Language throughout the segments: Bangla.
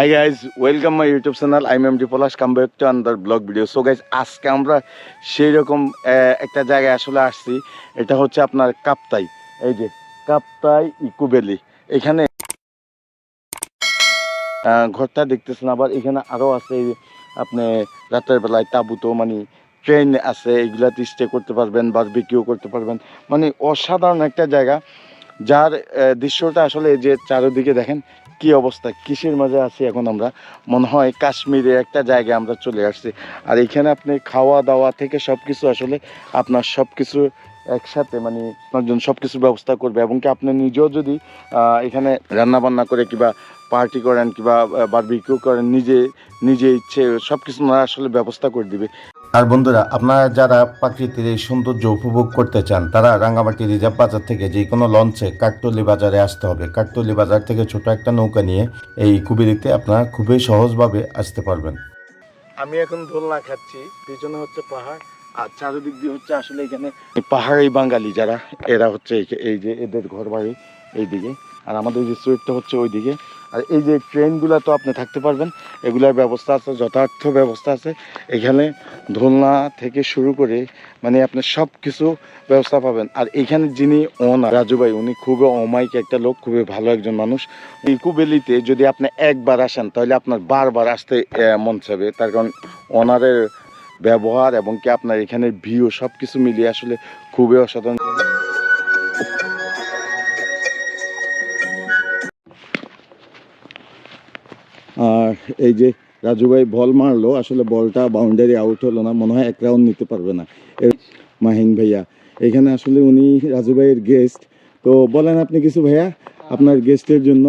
Hi guys welcome my YouTube channel I am D Palash come back to another vlog video so guys আজকে আমরা সেই রকম একটা জায়গায় আসলে আসছি। এটা হচ্ছে আপনার কাপ্তাই। এই যে কাপ্তাই ইকুবেলি এখানে আহ, ঘরটা দেখতেছেন আবার। এখানে আরও আছে আপনি রাতের বেলায় তাবুতো মানে ট্রেন আছে এগুলাতে স্টে করতে পারবেন বারবিকিউ করতে পারবেন। মানে অসাধারণ একটা জায়গা। যার দৃশ্যটা আসলে যে চারিদিকে দেখেন, কি অবস্থা, কিসের মাঝে আছি এখন আমরা? মনে হয় কাশ্মীরে একটা জায়গায় আমরা চলে আসছি। আর এখানে আপনি খাওয়া দাওয়া থেকে সব কিছু আসলে আপনার সব কিছু একসাথে মানে আপনার জন্য সব কিছুর ব্যবস্থা করবে। এবং কি আপনি নিজেও যদি এখানে রান্না বান্না করে কিংবা পার্টি করেন কিংবা বারবিকিউ করেন, নিজে নিজে ইচ্ছে সব কিছু আসলে ব্যবস্থা করে দিবে। আর বন্ধুরা, আপনারা যারা প্রাকৃতিক এই সৌন্দর্য উপভোগ করতে চান, তারা রাঙ্গামাটি রিজার্ভ বাজার থেকে যে কোনো লঞ্চে কাকতলি বাজারে আসতে হবে। কাকতলি বাজার থেকে ছোট একটা নৌকা নিয়ে এই কুবেরিতে আপনারা খুবই সহজভাবে আসতে পারবেন। আমি এখন দোলনা খাচ্ছি, পিছনে হচ্ছে পাহাড়, আর চারিদিক দিয়ে হচ্ছে আসলে এখানে পাহাড়ি বাঙালি যারা, এরা হচ্ছে এই- যে এদের ঘর বাড়ি এইদিকে। আর আমাদের রিসোর্টটা হচ্ছে ওইদিকে। আর এই যে ট্রেনগুলো তো আপনি থাকতে পারবেন, এগুলার ব্যবস্থা আছে, যথার্থ ব্যবস্থা আছে। এখানে দোলনা থেকে শুরু করে মানে আপনি সব কিছু ব্যবস্থা পাবেন। আর এখানে যিনি ওনার রাজু ভাই, উনি খুবই অমায়িক একটা লোক, খুবই ভালো একজন মানুষ। এই কুবেলিতে যদি আপনি একবার আসেন, তাহলে আপনার বারবার আসতে মন চাবে। তার কারণ ওনারের ব্যবহার এবং কি আপনার এখানে ভিউ সব কিছু মিলিয়ে আসলে খুবই অসাধারণ। এই যে রাজু ভাই বল মারলো, আসলে বলটা বাউন্ডারি আউট হলো না, মনে হয় এক রাউন্ড নিতে পারবে না। মাহিন ভাইয়া, এখানে আসলে উনি রাজু ভাইয়ের গেস্ট তো বলেন আপনি কিছু ভাইয়া, আপনার গেস্টের জন্য।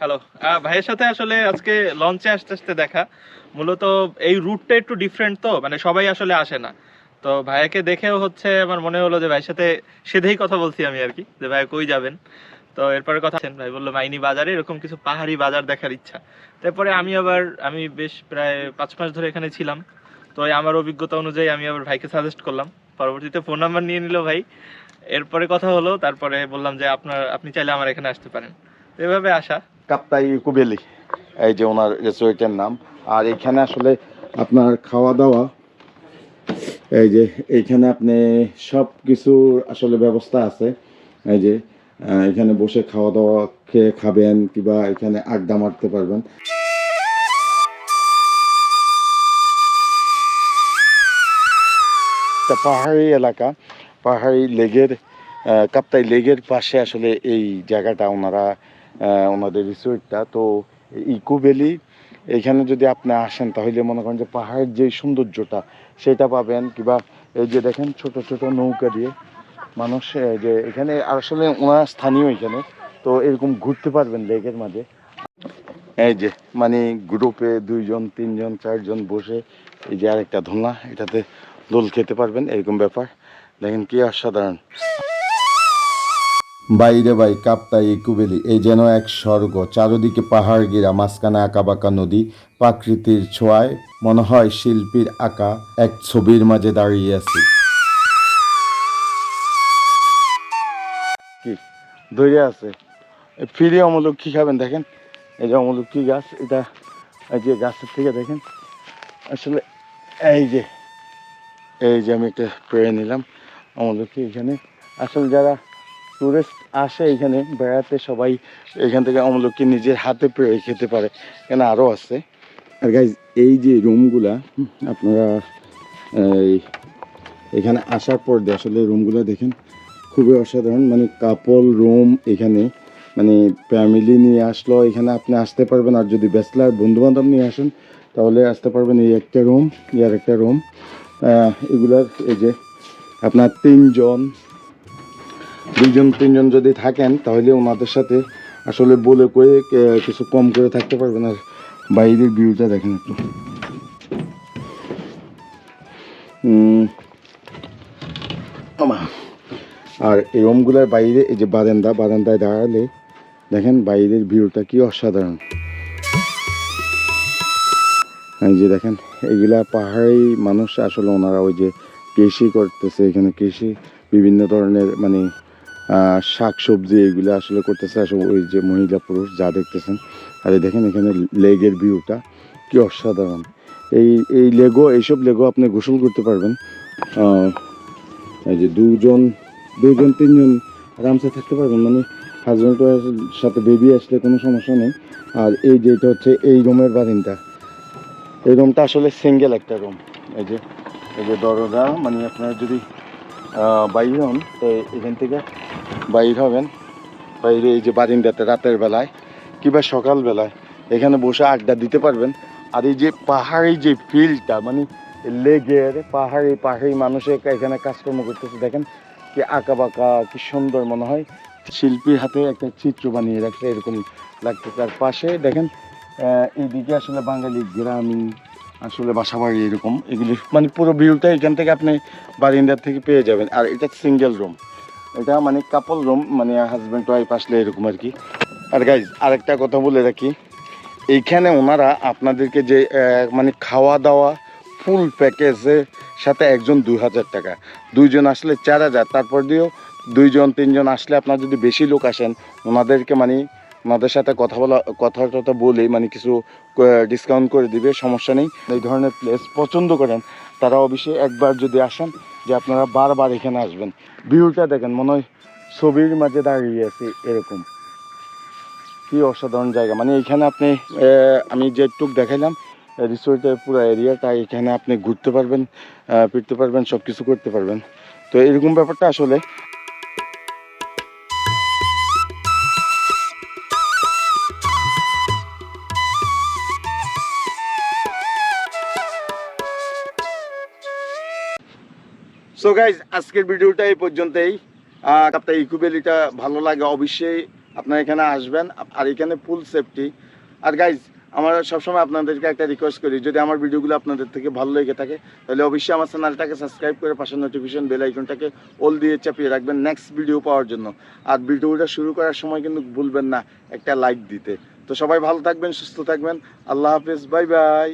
হ্যালো ভাইয়ের সাথে আসলে আজকে লঞ্চে আসতে আসতে দেখা। মূলত এই রুটটা একটু ডিফারেন্ট তো মানে সবাই আসলে আসে না। তো ভাইয়াকে দেখেও হচ্ছে আমার মনে হলো যে ভাইয়ের সাথে সেধেই কথা বলছি আমি আর কি, যে ভাইয়া কই যাবেন? তো এরপরে কথা আছেন ভাই, বলল মাইনি বাজারে এরকম কিছু পাহাড়ি বাজার দেখার ইচ্ছা। তারপরে আমি আবার, আমি বেশ প্রায় পাঁচ মাস ধরে এখানে ছিলাম। তো আমার অভিজ্ঞতা অনুযায়ী আমি আবার ভাইকে সাজেস্ট করলাম। পরবর্তীতে ফোন নাম্বার নিয়ে নিল ভাই। এরপরে কথা হলো, তারপরে বললাম যে আপনার, আপনি চাইলে আমার এখানে আসতে পারেন। এভাবে আসা। কাপ্তাই কুবেলি, এই যে ওনার রেস্টুরেন্টের নাম। আর এখানে আসলে আপনার খাওয়া দাওয়া এই যে এইখানে আপনি সব কিছুর আসলে ব্যবস্থা আছে। এই যে এখানে বসে খাওয়া দাওয়া খেয়ে খাবেন কিংবা এখানে আড্ডা মারতে পারবেন। পাহাড়ি এলাকা, পাহাড়ি লেগের কাপ্তাই লেগের পাশে আসলে এই জায়গাটা ওনারা ওনাদের রিসোর্টটা। তো ইকো ভ্যালি, এখানে যদি আপনি আসেন তাহলে মনে করেন যে পাহাড়ের যে সৌন্দর্যটা, সেটা পাবেন কিংবা এই যে দেখেন ছোট ছোট নৌকা দিয়ে মানুষ যে এখানে আসলে ওনারা স্থানীয় এখানে, তো এরকম ঘুরতে পারবেন লেকের মাঝে। এই যে মানে গ্রুপে দুইজন, তিনজন, চারজন বসে, এই যে আরেকটা ধোলনা এটাতে দোল খেতে পারবেন, এরকম ব্যাপার। দেখেন কি অসাধারণ। বাইরে বাই কাপ্তাই ইকুবেলি এই যেন এক স্বর্গ, চারদিকে পাহাড় গিরা মাঝখানে আঁকা বাঁকা নদী, প্রাকৃতির ছোঁয়ায়, মনে হয় শিল্পীর আঁকা, এক ছবির মাঝে দাঁড়িয়ে আছি। ধরে আছে। ফিরে অমূলক কি খাবেন দেখেন? এই যে অমূলক কি গাছ? এটা এই যে গাছের থেকে দেখেন। আসলে এই যে এই যে আমি একটা পেয়ে নিলাম অমূলক এখানে। আসলে যারা টুরিস্ট আসে এখানে, বেড়াতে সবাই এখান থেকে অমূলককে নিজের হাতে পেয়ে খেতে পারে। এখানে আরও আছে। আর গাইজ এই যে রুমগুলা আপনারা, এই, এখানে আসার পর আসলে রুমগুলো দেখেন খুবই অসাধারণ। মানে কাপল রুম এখানে মানে ফ্যামিলি নিয়ে আসলো, এখানে আপনি আসতে পারবেন। আর যদি ব্যাচলার বন্ধু বান্ধব নিয়ে আসেন, তাহলে আসতে পারবেন এই একটা রুম ইয়ার একটা রুম এগুলার এই যে আপনার তিনজন, দুইজন, তিনজন যদি থাকেন, তাহলে ওনাদের সাথে আসলে বলে কয়ে কিছু কম করে থাকতে পারবেন। আর বাইরের ভিউটা দেখেন একটু। আর এই রুমগুলোর বাইরে এই যে বারান্দা, বারান্দায় দাঁড়ালে দেখেন বাইরের ভিউটা কি অসাধারণ। এই যে দেখেন এগুলা পাহাড়ি মানুষ আসলে ওনারা ওই যে কৃষি করতেছে, এখানে কৃষি বিভিন্ন ধরনের মানে শাক সবজি এগুলো আসলে করতেছে, আসলে ওই যে মহিলা পুরুষ যা দেখতেছেন। আর দেখেন এখানে লেগের ভিউটা কি অসাধারণ। এই এই লেগো, এইসব লেগো আপনি গোসল করতে পারবেন। এই যে দুজন দুজন তিনজন আরামসে থাকতে পারবেন মানে হাজব্যান্ড সাথে বেবি আসলে কোনো সমস্যা নেই। আর এই যে এটা হচ্ছে এই রুমের বারিন্দা এই রুমটা আসলে সিঙ্গেল একটা রুম এই যে এই যে দরজা মানে আপনার যদি বাইর হন, তো এখান থেকে বাইর হবেন। বাইরে এই যে বারিন্দাতে রাতের বেলায়, কিংবা সকালবেলায়, এখানে বসে আড্ডা দিতে পারবেন। আর এই যে পাহাড়ি যে ফিল্ডটা মানে লেগের পাহাড়ি পাহাড়ি মানুষে এখানে কাজকর্ম করতেছে, দেখেন কি আঁকা বাঁকা কি সুন্দর মনে হয়। শিল্পীর হাতে একটা চিত্র বানিয়ে রাখছে এরকম লাগতেছে তার পাশে দেখেন এইদিকে আসলে বাঙালি গ্রামীণ, আসলে বাসা বাড়ি এরকম। এগুলি মানে পুরো ভিউটা এখান থেকে আপনি বারিন্দার থেকে পেয়ে যাবেন। আর এটা সিঙ্গেল রুম এটা মানে কাপল রুম মানে হাজব্যান্ড ওয়াইফ আসলে এরকম আর কি। আর গাইজ আরেকটা কথা বলে রাখি। এইখানে ওনারা আপনাদেরকে যে মানে খাওয়া দাওয়া ফুল প্যাকেজের সাথে একজন দুই হাজার টাকা। দুইজন আসলে চার হাজার, তারপর দিয়েও দুইজন, তিনজন আসলে আপনার যদি বেশি লোক আসেন, ওনাদেরকে মানে ওনাদের সাথে কথা বলা কথা টথা বলে মানে কিছু ডিসকাউন্ট করে দিবে, সমস্যা নেই। এই ধরনের প্লেস পছন্দ করেন, তারা অবশ্যই একবার যদি আসেন, যে আপনারা বারবার এখানে আসবেন। ভিউটা দেখেন, মনে হয় ছবির মাঝে দাঁড়িয়ে আছি এরকম। কি অসাধারণ জায়গা। মানে এখানে আপনি আমি যেটুক দেখাইলাম রিসোর্টের পুরো এরিয়াটা এখানে আপনি ঘুরতে পারবেন ফিরতে পারবেন সব কিছু করতে পারবেন। তো এরকম ব্যাপারটা আসলে সো গাইজ আজকের ভিডিওটা এই পর্যন্তই। আপনার ইকুবেলিটা ভালো লাগে অবশ্যই আপনারা এখানে আসবেন। আর এখানে ফুল সেফটি আর গাইজ আমার সবসময় আপনাদেরকে একটা রিকোয়েস্ট করি, যদি আমার ভিডিওগুলো আপনাদের থেকে ভালো লেগে থাকে, তাহলে অবশ্যই আমার চ্যানেলটাকে সাবস্ক্রাইব করে পাশে নোটিফিকেশন বেল আইকনটাকে অল দিয়ে চাপিয়ে রাখবেন নেক্সট ভিডিও পাওয়ার জন্য। আর ভিডিওটা শুরু করার সময় কিন্তু ভুলবেন না, একটা লাইক দিতে। তো সবাই ভালো থাকবেন, সুস্থ থাকবেন। আল্লাহ হাফেজ বাই বাই